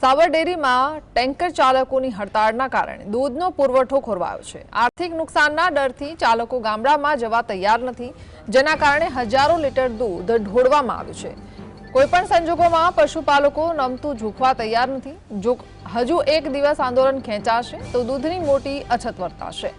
સાબર ડેરીમાં ટેન્કર ચાલકોની હડતાળના કારણે દૂધનો પુરવઠો ખોરવાયો છે. આર્થિક નુકસાનના ડરથી ચાલકો ગામડામાં જવા તૈયાર નથી, જેના કારણે હજારો લીટર દૂધ ઢોળવામાં આવ્યું છે. કોઈપણ સંજોગોમાં પશુપાલકો નમતું ઝૂકવા તૈયાર નથી. જો હજુ એક દિવસ આંદોલન ખેંચાશે, તો દૂધની મોટી અછત વર્તાશે.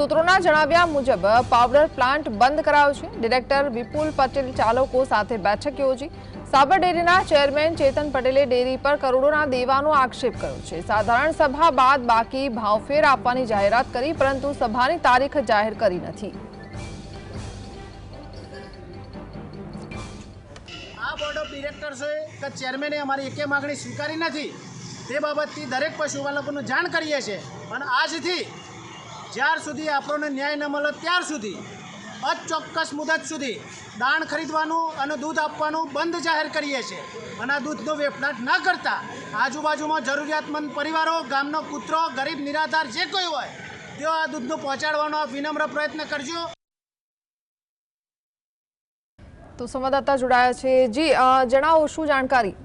સૂત્રોના જણાવ્યા મુજબ, પાવડર પ્લાન્ટ બંધ કરાયો છે. ડિરેક્ટર વિપુલ પટેલ ચાલકો સાથે બેઠક યોજી. સાબર ડેરીના ચેરમેન ચેતન પટેલે ડેરી પર કરોડોના દેવાનો આક્ષેપ કર્યો છે. સાધારણ સભા બાદ બાકી ભાવફેર આપવાની જાહેરાત કરી, પરંતુ સભાની તારીખ જાહેર કરી નથી. આ બોર્ડ ઓફ ડિરેક્ટર્સોએ કે ચેરમેને અમારી એકે માગણી સ્વીકારી નથી. તે બાબતથી દરેક પશુપાલકોનું જાણ કરીએ છીએ. અને આજથી જ્યાર સુધી આપણને ન્યાય ન મળે, ત્યાર સુધી, અચોક્કસ મુદત સુધી દાણ ખરીદવાનું અને દૂધ આપવાનું બંધ જાહેર કરીએ છીએ. અને આ દૂધનો વેફલાટ ન કરતા આજુબાજુમાં જરૂરિયાતમંદ પરિવારો, ગામનો કૂતરો, ગરીબ નિરાધાર જે કોઈ હોય, તેઓ આ દૂધનું પહોંચાડવાનો વિનમ્ર પ્રયત્ન કરજો. તો સંવાદદાતા જોડાયા છે. જી જણાવો, શું જાણકારી?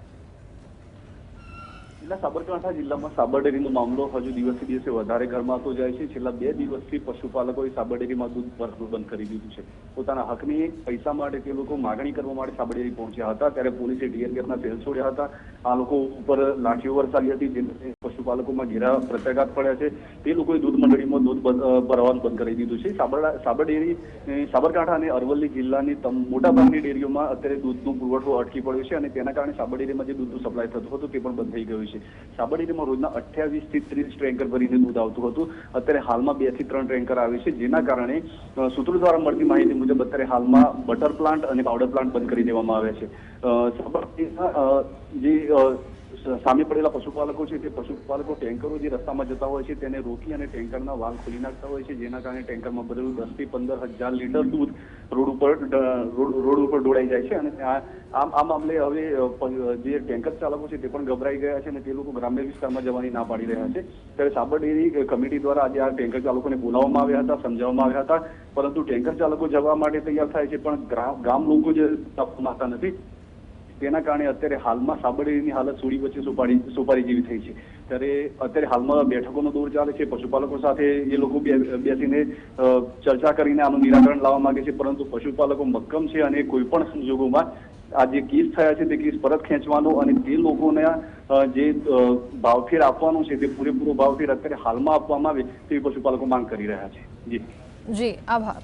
જિલ્લા સાબરકાંઠા જિલ્લામાં સાબરડેરીનો મામલો હજુ દિવસે દિવસે વધારે ગરમાતો જાય છે. છેલ્લા બે દિવસથી પશુપાલકોએ સાબરડેરીમાં દૂધ ભરતું બંધ કરી દીધું છે. પોતાના હકની પૈસા માટે તે લોકો માગણી કરવા માટે સાબરડેરી પહોંચ્યા હતા. ત્યારે પોલીસે ગેસના સેલ છોડ્યા હતા. આ લોકો ઉપર લાઠીઓ વરસાવી હતી. જેને પશુપાલકોમાં ઘેરા પ્રત્યાઘાત પડ્યા છે. તે લોકોએ દૂધ મંડળીમાં દૂધ ભરવાનું બંધ કરી દીધું છે. સાબરડા, સાબર ડેરી સાબરકાંઠા અને અરવલ્લી જિલ્લાની મોટાભાગની ડેરીઓમાં અત્યારે દૂધનો પુરવઠો અટકી પડ્યો છે અને તેના કારણે સાબર ડેરીમાં જે દૂધનું સપ્લાય થતું હતું તે પણ બંધ થઈ ગયું છે. સાબર ડેરીમાં રોજના અઠ્યાવીસથી ત્રીસ ટેન્કર ભરીને દૂધ આવતું હતું. અત્યારે હાલમાં બેથી ત્રણ ટેન્કર આવે છે, જેના કારણે સૂત્રો દ્વારા મળતી માહિતી મુજબ અત્યારે હાલમાં બટર પ્લાન્ટ અને પાવડર પ્લાન્ટ બંધ કરી દેવામાં આવ્યા છે. જે સામે પડેલા પશુપાલકો છે તે પશુપાલકો ટેન્કરો જે રસ્તામાં જતા હોય છે તેને રોકી અને ટેન્કરના વાલ ખોલી નાખતા હોય છે, જેના કારણે ટેન્કરમાં ભરેલું દસથી પંદર હજાર લીટર દૂધ રોડ ઉપર રોડ ઉપર ઢોળાઈ જાય છે અને આ આ મામલે હવે જે ટેન્કર ચાલકો છે તે પણ ગભરાઈ ગયા છે અને તે લોકો ગ્રામ્ય વિસ્તારમાં જવાની ના પાડી રહ્યા છે. ત્યારે સાબર ડેરી કમિટી દ્વારા આજે આ ટેન્કર ચાલકોને બોલાવવામાં આવ્યા હતા, સમજાવવામાં આવ્યા હતા. પરંતુ ટેન્કર ચાલકો જવા માટે તૈયાર થાય છે, પણ ગામ લોકો જે માનતા નથી. તેના કારણે અત્યારે હાલમાં સાબરડીની હાલત સુડી વચ્ચે સુપારી સુપારી જેવી થઈ છે. ત્યારે અત્યારે હાલમાં બેઠકોનો દોર ચાલે છે, પશુપાલકો સાથે એ લોકો બેસીને ચર્ચા કરીને આનું નિરાકરણ લાવવા માંગે છે, પરંતુ પશુપાલકો મક્કમ છે અને કોઈ પણ સંજોગોમાં આ જે કેસ થયા છે તે કેસ પરત ખેંચવાનો અને તે લોકોને જે ભાવફેર આપવાનો છે તે પૂરેપૂરો ભાવફેર અત્યારે હાલમાં આપવામાં આવે તેવી પશુપાલકો માંગ કરી રહ્યા છે. જી. જી, આભાર.